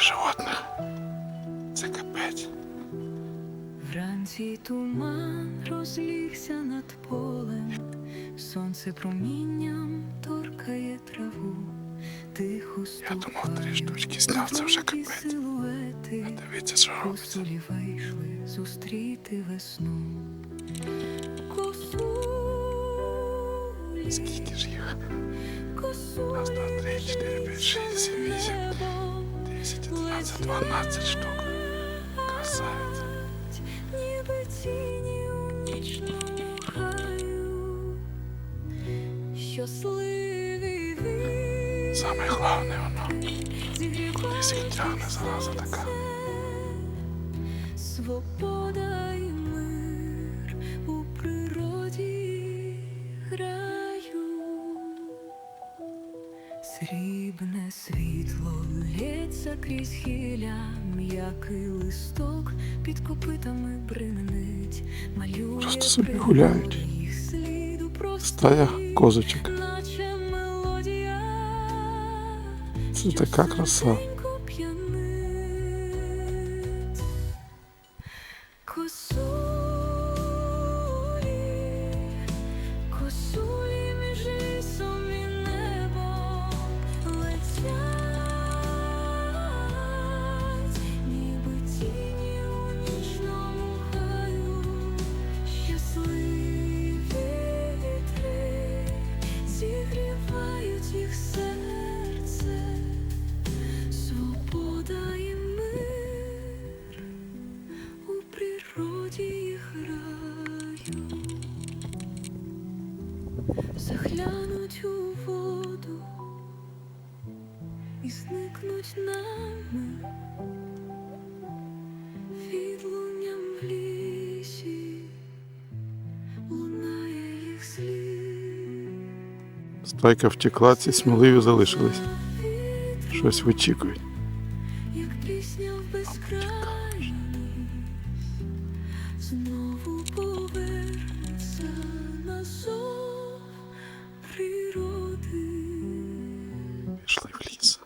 животних. Це капець. Вранці туман розлігся над полем, сонце промінням торкає траву, тихо Я думав, три штучки зняв, це вже капець. силуети, Дивіться, що робиться. вийшли зустріти весну. Скільки ж їх? Раз, два, три, чотири, п'ять, шість, сім, вісім, 10, 11, 12 штук. Красавица. ніби тіні. Щасливий Саме головне воно. зігріває тягне, зараза така. Свобода Срібне світло лється крізь хіля, м'який листок під копитами бринить, малює Просто собі гуляють. Стая козочок. Це така краса. Тихенько заглянуть у воду і зникнуть нами відлунням в лісі, лунає їх слід. Стайка втекла, ці сміливі залишились. Щось вичікують. Як пісня в безкрайність, знову по. Ashley.